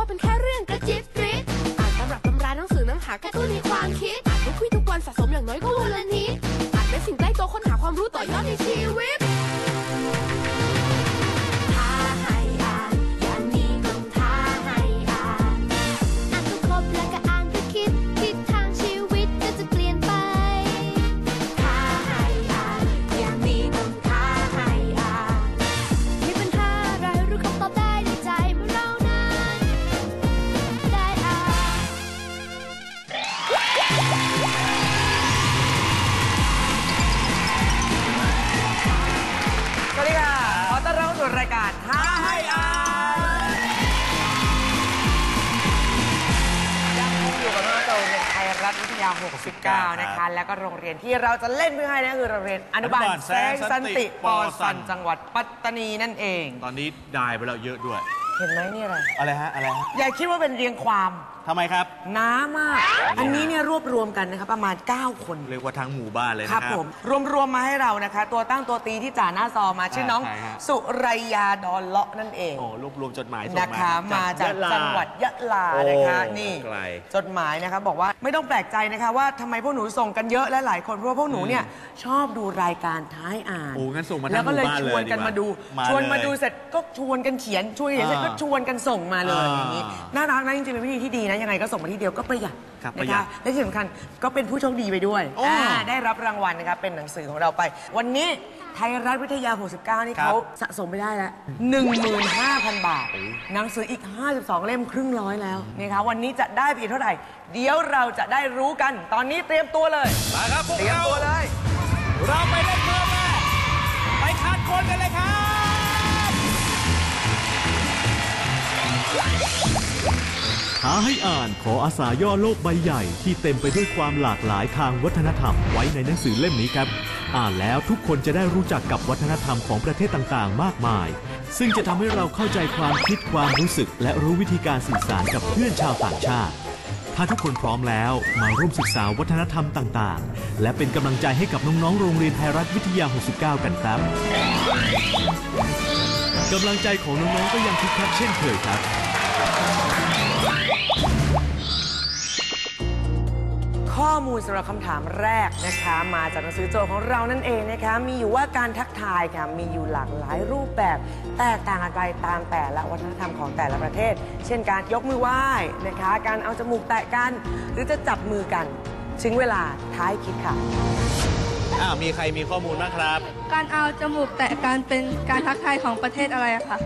ว่าเป็นแค่เรื่องกระจิบกริดอ่านตำรับตำราหนังสือน้ำหากระตุ้นในความคิดอ่านทุกวี่ทุกวันสะสมอย่างน้อยก็วันละนิดอ่านเป็นสิ่งใกล้ตัวค้นหาความรู้ต่อยอดในชีวิต รัฐวิทยา 69 นะคะ แล้วก็โรงเรียนที่เราจะเล่นเพื่อให้นั่นคือโรงเรียนอนุบาลอนุบาลแสงสันติปปออสัสันนจังหวัดปัตตานีนั่นเอง ตอนนี้ได้ไปแล้วเยอะด้วย เห็นไหมนี่อะไร อะไรฮะ อะไรฮะ อย่าคิดว่าเป็นเรียงความทำไมครับน้ามาก อันนี้เนี่ยรวบรวมกันนะครับประมาณ 9 คนเรียกว่าทั้งหมู่บ้านเลยครันะบครับผมรวมๆมาให้เรานะคะ ตัวตั้งตัวตีที่จ่าหน้าซองมาชื่อน้องใช่ฮะสุไรยาดอนเลาะนั่นเอง โอ้รวบรวมจดหมายส่งนะคะมามาจากยะล จังหวัดยะลาโอ้นะคะนี่ไกล จดหมายนะคะบอกว่าไม่ต้องแปลกใจนะคะว่าทำไมพวกหนูส่งกันเยอะและหลายคนเพราะว่าพวกหนูเนี่ยชอบดูรายการท้ายอ่านโอ้งั้นส่งมาทั้งแล้วก็เลยหมู่บ้านชเลยวนกันดีกว่ามาดูมาชวนมาเลยดูเสร็จก็ชวนกันเขียนชวนกันเขียนเสร็จอ่าก็ชวนกันส่งมาเลยอ่า อย่างนี้น่ารักนะจริงๆเป็นวิธีที่ดีนะยังไงก็ส่งมาที่เดียวก็ประหยัดครับปนะระหยัคะดและที่สำคัญก็เป็นผู้โชคดีไปด้วยโอ้อ่าได้รับรางวัลนะครับเป็นหนังสือของเราไป วันนี้ไทยรัฐวิทยา 69 นี่ครับเขาสะสมไปได้แล้ว15,000 บาท หนังสืออีก 52 เล่มครึ่งร้อยแล้วนะคะวันนี้จะได้ไปอีกเท่าไหร่ เดี๋ยวเราจะได้รู้กัน ตอนนี้เตรียมตัวเลยมาครับพวกเตรียมเราตัวเลย เราไปเล่นเพิ่มแม่ไปคัดคนกันเลยครับ ท้าให้อ่านขออาสาย่อโลกใบใหญ่ที่เต็มไปด้วยความหลากหลายทางวัฒนธรรมไว้ในหนังสือเล่มนี้ครับ อ่านแล้วทุกคนจะได้รู้จักกับวัฒนธรรมของประเทศต่างๆ มากมาย ซึ่งจะทำให้เราเข้าใจความคิดความรู้สึก และรู้วิธีการสื่อสารกับเพื่อนชาวต่างชาติ ถ้าทุกคนพร้อมแล้วมาร่วมศึกษาวัฒนธรรมต่างๆ และเป็นกำลังใจให้กับน้องๆ โรงเรียนไทยรัฐวิทยา 69 กันครับกำลังใจของน้องๆก็ยังคึกคักเช่นเคยครับ ข้อมูลสำหรับคำถามแรกนะคะ มาจากหนังสือโจทย์ของเรานั่นเองนะคะ มีอยู่ว่าการทักทายค่ะมีอยู่หลากหลายรูปแบบ แตกต่างกันไปตามแต่ละวัฒนธรรมของแต่ละประเทศ เช่นการยกมือไหว้นะคะ การเอาจมูกแตะกัน หรือจะจับมือกัน ถึงเวลาท้ายคิดค่ะอ่ามีใครมีข้อมูลบ้างครับ การเอาจมูกแตะกันเป็นการทักทายของประเทศอะไรอะคะ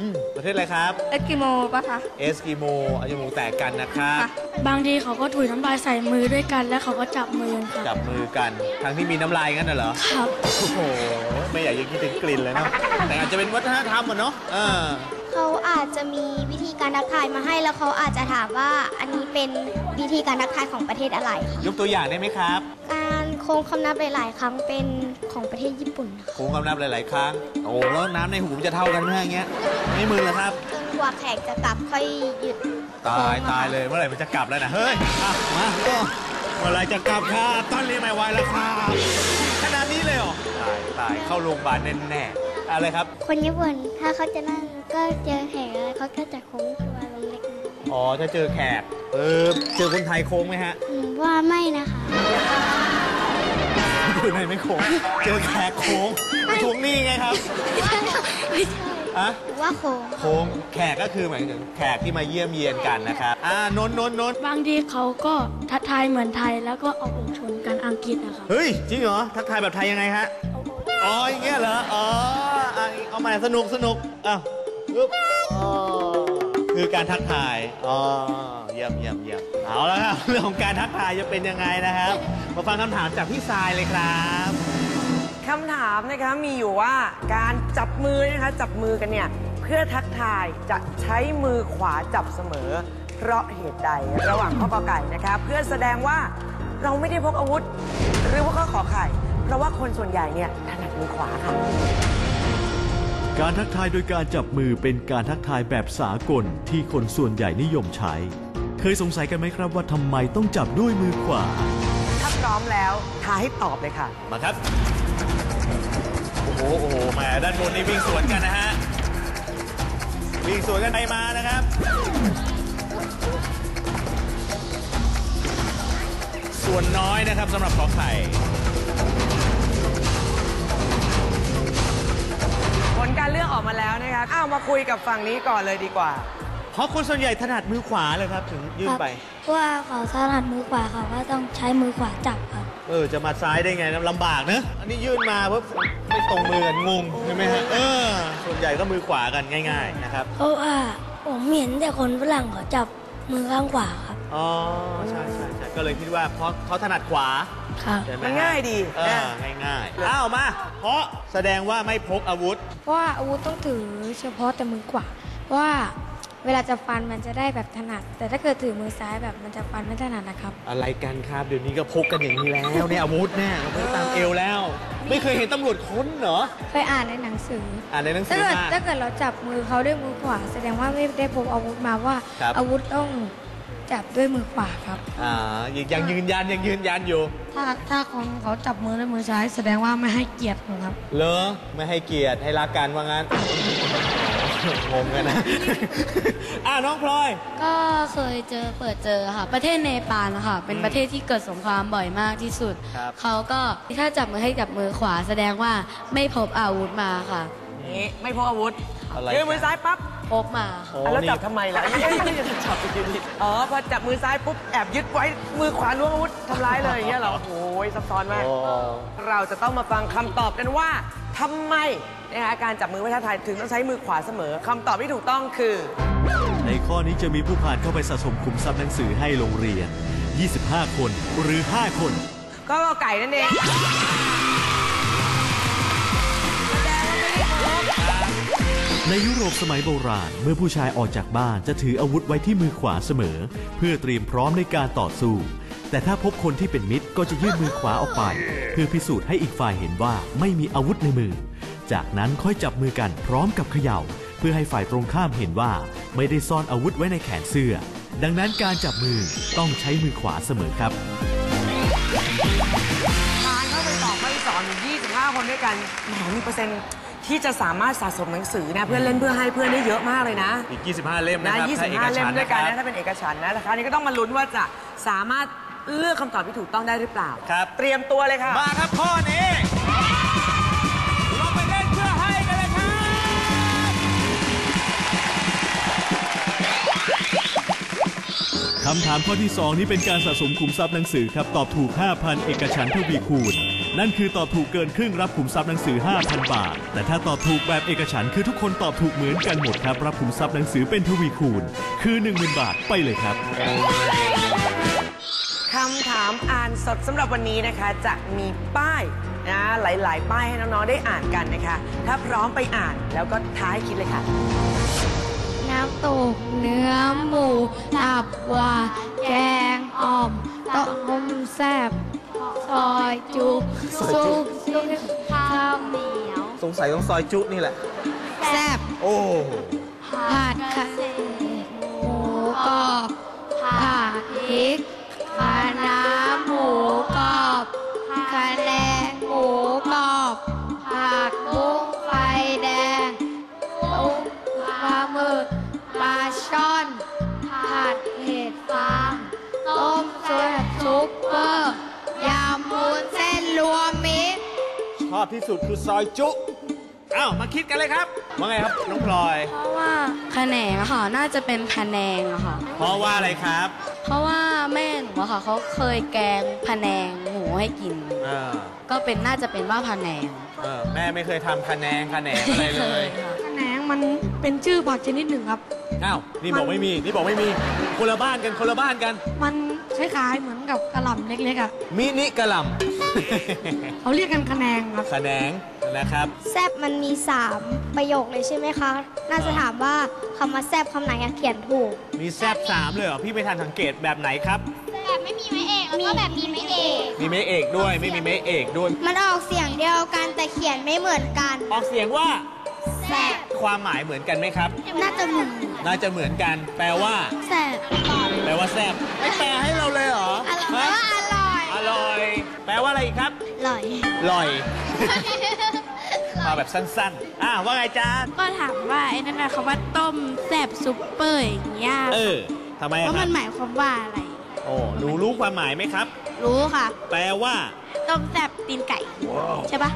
อืมประเทศอะไรครับ เอสกิโมปะคะ เอสกิโมเอาจมูกแตกกันนะครับค่ะบางทีเขาก็ถุยน้ำลายใส่มือด้วยกัน แล้วเขาก็จับมือกันครับจับมือกัน ทั้งที่มีน้ำลายงั้นน่ะเหรอ ครับ โอ้โห ไม่อยากจะคิดถึงกลิ่นเลยเนาะ แต่อาจจะเป็นวัฒนธรรมอะเนาะเออเขาอาจจะมีวิธีการทักทายมาให้แล้วเขาอาจจะถามว่าอันนี้เป็นวิธีการทักทายของประเทศอะไรค่ะยกตัวอย่างได้ไหมครับ การโค้งคำนับหลาย ๆ ครั้งเป็น ของประเทศญี่ปุ่นค่ะโค้งคำนับหลาย ๆ ครั้ง โอ้แล้วน้ำในหูมันจะเท่ากันไหมอย่างเงี้ย ไม่มือเหรอครับจนกว่าแขกจะกลับค่อยหยุดตายโค้งอะค่ะตายเลยเมื่อไหร่มันจะกลับแล้วนะเฮ้ยอะมาโอ้เมื่อไหร่จะกลับครับตอนนี้ไม่ไหวแล้วครับขนาดนี้เลยเหรอตายตายเข้าโรงพยาบาลแน่ๆอะไรครับ คนญี่ปุ่นถ้าเขาจะนั่งก็เจอแขกอะไรเขาก็จะโค้งตัวลงเล็กน้อยอ๋อถ้าเจอแขกเออเจอคนไทยโค้งไหมฮะหนูว่าไม่นะคะ คนไทยไม่โค้งเจอแขกโค้งไปทวงหนี้ไงครับ ไม่ใช่ไม่ใช่อะหนูว่าโค้งโค้งแขกก็คือหมายถึงแขกที่มาเยี่ยมเยียนกันนะครับอ่านนท์นนท์นนท์บางทีเขาก็ทักทายเหมือนไทยแล้วก็เอาอกชนกันอังกฤษนะครับเฮ้ย จริงเหรอ ทักทายแบบไทยยังไงฮะ อ๋ออย่างเงี้ยเหรอ อ๋ออะเอาใหม่สนุกสนุกอ้าวปึ๊บอ๋อ คือการทักทายอ๋อเยี่ยมเยี่ยมเยี่ยมเอาแล้วครับเรื่องของการทักทายจะเป็นยังไงนะครับ มาฟังคำถามจากพี่ทรายเลยครับคำถามนะคะมีอยู่ว่าการจับมือนะคะจับมือกันเนี่ย เพื่อทักทายจะใช้มือขวาจับเสมอ เพราะเหตุใดระหว่างข้อกอไก่นะคะเพื่อแสดงว่าเราไม่ได้พกอาวุธ หรือว่าข้อขอไข่ เพราะว่าคนส่วนใหญ่เนี่ยถนัดมือขวาค่ะ การทักทายโดยการจับมือเป็นการทักทายแบบสากลที่คนส่วนใหญ่นิยมใช้ เคยสงสัยกันไหมครับว่าทำไมต้องจับด้วยมือขวา ถ้าพร้อมแล้วท้าให้ตอบเลยค่ะ มาครับ โอ้โหโอ้โหแหมด้านบนนี่วิ่งสวนกันนะฮะ วิ่งสวนกันไปมานะครับ ส่วนน้อยนะครับสำหรับขอไข่ ผลการเลือกออกมาแล้วนะคะอ้าวมาคุยกับฝั่งนี้ก่อนเลยดีกว่า เพราะคนส่วนใหญ่ถนัดมือขวาเลยครับ ถึงยื่นไป เพราะว่าเขาถนัดมือขวาเขาก็ต้องใช้มือขวาจับครับ เออ จะมาซ้ายได้ไงนะลำบากเนอะอันนี้ยื่นมาเพิ่ไม่ตรงมือกันงงใช่ไหมฮะเออ ส่วนใหญ่ก็มือขวากันง่าย ๆ นะครับ เพราะว่าผมเห็นแต่คนฝรั่งเขาจับมือข้างขวาครับ อ๋อใช่ใช่ใช่ก็เลยคิดว่าเพราะเขาถนัดขวาครับใช่ไหมมันฮะง่ายดีเอนะอง่ายๆอ้าวมา เพราะแสดงว่าไม่พกอาวุธ เพราะว่าอาวุธต้องถือเฉพาะแต่มือขวาเพราะว่าเวลาจะฟันมันจะได้แบบถนัด แต่ถ้าเกิดถือมือซ้ายแบบมันจะฟันไม่ถนัดนะครับ อะไรกันครับ เดี๋ยวนี้ก็พกกันอย่างนี้แล้วเนี่ยอาวุธเนี่ยพกตามเอวแล้ว ไม่เคยเห็นตำรวจค้นเหรอเคยอ่านในหนังสืออ่านในหนังสืถ้าอเกิดมา ถ้าเกิดเราจับมือเขาด้วยมือขวาแสดงว่าไม่ได้พกอาวุธมาว่า ครับ อาวุธต้อง จับด้วยมือขวาครับ อ่ายังยังยืนยันยังยืนยันอยู่ ถ้าถ้าคนเขาจับมือด้วยมือซ้ายแสดงว่าไม่ให้เกียรติผมครับ เหรอไม่ให้เกียรติให้รักกันว่างั้นงงกันนะ อ่าน้องพลอย ก็เคยเจอเปิดเจอค่ะ ประเทศเนปาลนะคะเป็นประเทศที่เกิดสงครามบ่อยมากที่สุด ครับ เขาก็ถ้าจับมือให้จับมือขวาแสดงว่าไม่พบอาวุธมาค่ะ นี่ไม่พกอาวุธอะไรยื่นมือซ้ายปั๊บพกมา โอ้อะแล้วนี่จับทำไมล่ะเอ้ยไม่จะจับอีกทีอ๋อพอจับมือซ้ายปุ๊บแอบยึดไว้มือขวาล้วงอาวุธทำร้ายเลยอย่างเงี้ยเหรอโอ้ยซับซ้อนมาก โอ้เราจะต้องมาฟังคำตอบกันว่าทำไมนะคะการจับมือไว้ท้าทายถึงต้องใช้มือขวาเสมอคำตอบที่ถูกต้องคือ ในข้อนี้จะมีผู้ผ่านเข้าไปสะสมขุมทรัพย์หนังสือให้โรงเรียน 25 คนหรือ 5 คน ก็ไก่นั่นเอง ในยุโรปสมัยโบราณ เมื่อผู้ชายออกจากบ้านจะถืออาวุธไว้ที่มือขวาเสมอ เพื่อเตรียมพร้อมในการต่อสู้ แต่ถ้าพบคนที่เป็นมิตรก็จะยื่นมือขวาออกไป เพื่อพิสูจน์ให้อีกฝ่ายเห็นว่าไม่มีอาวุธในมือ จากนั้นค่อยจับมือกันพร้อมกับเขย่า เพื่อให้ฝ่ายตรงข้ามเห็นว่า ไม่ได้ซ่อนอาวุธไว้ในแขนเสื้อ ดังนั้นการจับมือต้องใช้มือขวาเสมอครับผ่านเข้าไปตอบข้อที่สองอยู่25 คนด้วยกันแหมมีเปอร์เซ็นต์ ที่จะสามารถสะสมหนังสือนะเพื่อนเล่นเพื่อให้เพื่อนได้เยอะมากเลยนะ อีก 25 เล่มนะนะ ครับถ้าเอก25 เล่ฉัมนท์ด้วยนะคกันรับนะถ้าเป็นเอกฉันท์นะแต่คราวนี้ก็ต้องมาลุ้นว่าจะสามารถเลือกคำตอบที่ถูกต้องได้หรือเปล่า ครับ เตรียมตัวเลยค่ะ มาครับข้อนี้เราไปเล่นเพื่อให้กันเลยครับคำถามข้อที่ 2 นี้เป็นการสะสมขุมทรัพย์หนังสือครับ ตอบถูก 5,000 เอกฉันท์ทวีคูณ นั่นคือตอบถูกเกินครึ่งรับขุมทรัพย์หนังสือ 5,000 บาท แต่ถ้าตอบถูกแบบเอกฉันท์คือทุกคนตอบถูกเหมือนกันหมดครับ รับขุมทรัพย์หนังสือเป็นทวีคูณ คือ 10,000 บาทไปเลยครับคำถามอ่านสดสำหรับวันนี้นะคะ จะมีป้ายนะหลาย ๆ ป้ายให้น้อง ๆ ได้อ่านกันนะคะ ถ้าพร้อมไปอ่านแล้วก็ท้ายคิดเลยค่ะ น้ำตกเนื้อหมูตับหวานแกงอ่อมต้มแซ่บ ซอยจุซุปข้าวเหนียวสงสัยต้องซอยจุนี่แหละ แซ่บโอ้ผัดคะหมูกรอบผัดพริกคะน้า อบที่สุดคือซอยจุอ้าวมาคิดกันเลยครับ ว่าไงครับน้องพลอย เพราะว่าขะแหนงอะค่ะน่าจะเป็นพะแนงอะค่ะ เพราะว่าอะไรครับเพราะว่าแม่หนูอะค่ะเขาเคยแกงพะแนงหมูให้กิน เออก็เป็นน่าจะเป็นว่าพะแนงเออแม่ไม่เคยทำคะแนนคะแนนอะไรเลยค่ะแหนงมันเป็นชื่อผักชนิดหนึ่งครับอ้าวนี่บอกไม่มีนี่บอกไม่มีคนละบ้านกันคนละบ้านกัน มันคล้ายๆเหมือนกับกระหล่ำเล็กๆอะมินิกะหล่ เขาเรียกกันคะแนงครับำคะแนนนะครับ แซบมันมี 3 ประโยคเลยใช่ไหมคะ น่าจะถามว่าคำว่าแซบคำไหนอะเขียนถูก มีแซบสามเลยเหรอ พี่ไม่ทันสังเกตแบบไหนครับ แบบไม่มีไม้เอกแล้วก็แบบมีไม้เอกมีเมเอกด้วยไม่มีเมเอกด้วย มันออกเสียงเดียวกันแต่เขียนไม่เหมือนกัน ออกเสียงว่าแซบความหมายเหมือนกันไหมครับ น่าจะเหมือนน่าจะเหมือนกัน แปลว่า แซบแปลว่าแซบไม่แปลให้เราเลยเหรออร่อยฮะ ว่าอ ร่อยอร่อย แปลว่าอะไรอีกครับอร่อย ลอยมาแบบสั้นๆ อะว่าไงจ๊ะก็ถามว่าไอ้นั่นนะคำว่าต้มแซบซุปเปอร์อย่างเงี้ยเออทำไมอะว่าครัมับนหมายความว่าอะไร โอ้หนูรู้ความหมายไหมครับ รู้ค่ะ แปลว่า ต้มแซ่บตีนไก่ ใช่ปะ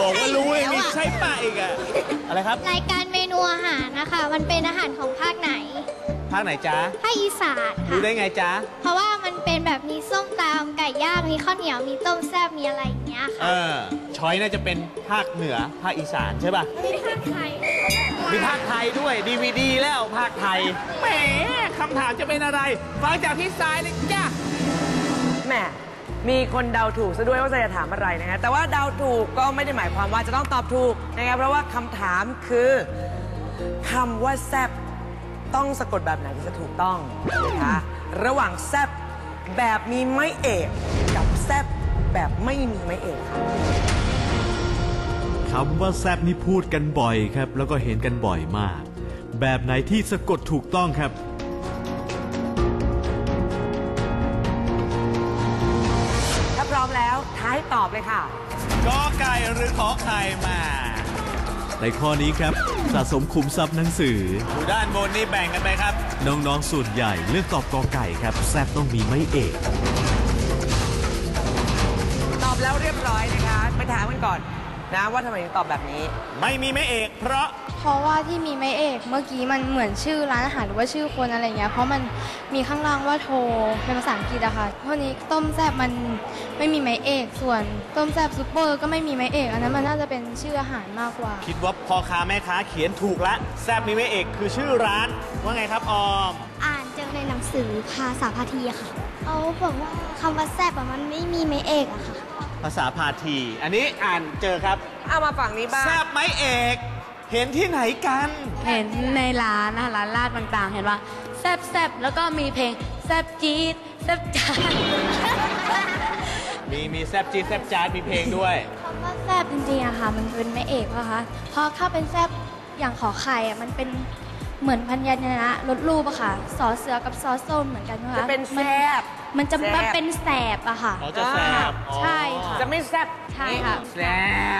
บอกว่ารู้ยังมีใช่ปะอีกอะอะไรครับ รายการเมนูอาหารนะคะ มันเป็นอาหารของภาคไหน ภาคไหนจ๊ะภาคอีสานรู้ค่ะได้ไงจ๊ะเพราะว่ามันเป็นแบบมีส้มตำไก่ย่างมีข้าวเหนียวมีต้มแซ่บมีอะไรอย่างเงี้ยเอค่ะอช้อยน่าจะเป็นภาคเหนือภาคอีสานใช่ป่ะมีภาคไทยมีภาคไทยด้วยดีวีดีแล้วภาคไทยแหมคำถามจะเป็นอะไรฟังจากที่ซ้ายเลยจ้ะแหมมีคนเดาถูกซะด้วยว่าจะถามอะไรนะฮะแต่ว่าเดาถูกก็ไม่ได้หมายความว่าจะต้องตอบถูกนะครับเพราะว่าคำถามคือคำว่าแซบ ต้องสะกดแบบไหนที่จะถูกต้องนะคะระหว่างแซบแบบมีไม้เอกกับแซบแบบไม่มีไม้เอกค่ะคำว่าแซบนี่พูดกันบ่อยครับ แล้วก็เห็นกันบ่อยมาก แบบไหนที่สะกดถูกต้องครับถ้าพร้อมแล้วท้ายตอบเลยค่ะ กอไก่หรือขอไข่มา ในข้อนี้ครับสะสมคุมทรัพย์หนังสือ อยู่ด้านบนนี่แบ่งกันไปครับ น้องๆส่วนใหญ่เลือกตอบกอไก่ครับแซบต้องมีไม้เอกตอบแล้วเรียบร้อยนะคะไปถามกันก่อน นะว่าทำไมถึงตอบแบบนี้ ไม่มีแม่เอกเพราะ เพราะว่าที่มีไม้เอกเมื่อกี้มันเหมือนชื่อร้านอาหารหรือว่าชื่อคนอะไรเงี้ยเพราะมันมีข้างล่างว่าโทรเป็นภาษาอังกฤษอะค่ะเพราะนี้ต้มแซ่บมันไม่มีไม้เอกส่วน ต้มแซ่บซุปเปอร์ก็ไม่มีไม้เอกอันนั้นมันน่าจะเป็นชื่ออาหารมากกว่า คิดว่าพ่อค้าแม่ค้าเขียนถูกละแซบมีแม่เอกคือชื่อร้านว่าไงครับออม อ่านเจอในหนังสือภาษาพาทีอะค่ะเขาบอกว่าคำว่าแซ่บอะมันไม่มีไม้เอกอะค่ะ ภาษาพาที อันนี้อ่านเจอครับ เอามาฝั่งนี้บ้างแซบไหมเอก เห็นที่ไหนกัน เห็นในร้านนะคะร้านลาดต่างๆ เห็นว่าแซบแซบแล้วก็มีเพลงแซบจี๊ดแซบจานมีมีแซบจีดแซบจาร์ดมีเพลงด้วย คำว่าแซบจริงๆอะค่ะ มันเป็นไม้เอกนะคะเพราะถ้าเป็นแซบอย่างขอไข่อะมันเป็น เหมือนพันยัญชนะลดรูปอะค่ะ สอเสือกับซอส้มเหมือนกันนะคะจะเป็นแซบ มันจะแซ่บมันเป็นแสบอะค่ะ อ๋อจะแซบอ๋อใช่ค่ะ จะไม่แซบใช่ค่ะ แซ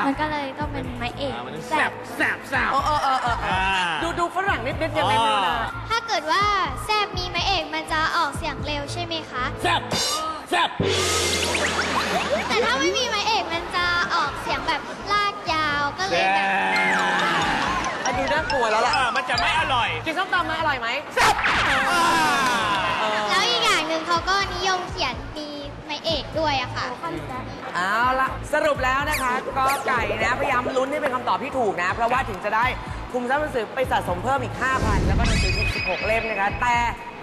บมันก็เลยต้องเป็นไม้เอกอ่ามันแสแซบบแซบแซบเออเออเออเออเอออ่าดูดูฝรั่งนิดนิดๆยังไงไม่รู้นะถ้าเกิดว่าแซบมีไม้เอกมันจะออกเสียงเร็วใช่ไหมคะ แซบแซบแต่ถ้าไม่มีไม้เอกมันจะออกเสียงแบบลากยาวก็เลยแบบอั นดูน่ากลัวแล้วล่ะอ่ามันจะไม่อร่อย กินส้มตำไหมอร่อยไหมอ่าแล้วอีกอย่างหนึ่งเขาก็นิยมเขียนมีไม้เอกด้วยอะค่ะ เอาละสรุปแล้วนะคะก็ไก่นะ พยายามลุ้นให้เป็นคำตอบที่ถูกนะ เพราะว่าถึงจะได้คุมทรัพย์หนังสือไปสะสมเพิ่มอีก 5,000 แล้วก็หนังสืออีก 16 เล่มนะคะ แต่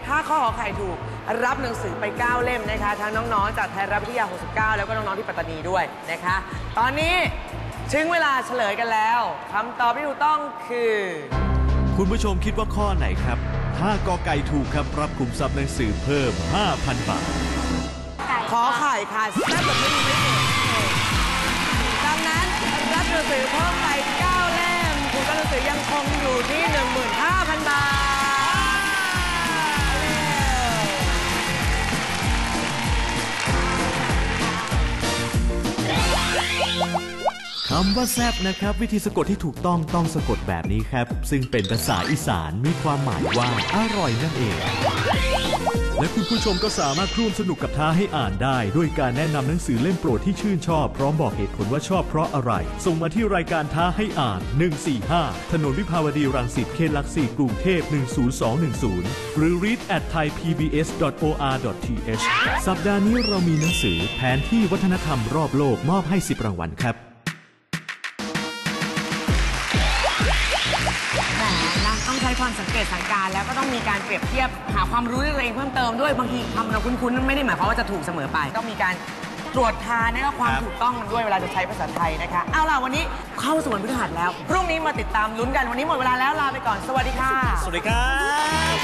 ถ้าข้อขอไข่ถูกรับหนังสือไป 9 เล่มนะคะทั้งน้อง ๆ จากไทยรัฐวิทยา 69 แล้วก็น้อง ๆ ที่ปัตตานีด้วยนะคะ ตอนนี้ ถึงเวลาเฉลยกันแล้วคำตอบที่ถูกต้องคือ คุณผู้ชมคิดว่าข้อไหนครับ ถ้ากอไก่ถูกครับรับคุมทรัพย์หนังสือเพิ่ม 5,000 บาทขอไข่ค่ะแซ่บแบบไม่มีไม่เอกดังนั้นรับหนังสือเพิ่มไป9เล่มคุณก็หนังสือยังคงอยู่ที่ 15,000 บาท คำว่าแซบนะครับ วิธีสะกดที่ถูกต้องต้องสะกดแบบนี้ครับ ซึ่งเป็นภาษาอีสานมีความหมายว่าอร่อยนั่นเอง และคุณผู้ชมก็สามารถร่วมสนุกกับท้าให้อ่านได้ ด้วยการแนะนำหนังสือเล่มโปรดที่ชื่นชอบ พร้อมบอกเหตุผลว่าชอบเพราะอะไร ส่งมาที่รายการท้าให้อ่าน 145 ถนนวิภาวดีรังสิตเขตหลักสี่กรุงเทพ 10210 หรือ read at thaipbs.or.th สัปดาห์นี้เรามีหนังสือแผนที่วัฒนธรรมรอบโลกมอบให้ 10 รางวัลครับ ความสังเกตสังการแล้วก็ต้องมีการเปรียบเทียบหาความรู้ด้วยตัวเองเพิ่มเติมด้วยบางทีคำเราคุ้นๆ ไม่ได้หมายความว่าจะถูกเสมอไป ต้องมีการตรวจทานและความความถูกต้องมันด้วยเวลาจะใช้ภาษาไทยนะคะ เอาล่ะวันนี้เข้าสู่วันพฤหัสแล้ว พรุ่งนี้มาติดตามลุ้นกันวันนี้หมดเวลาแล้วลาไปก่อนสวัสดีค่ะ สวัสดีครับ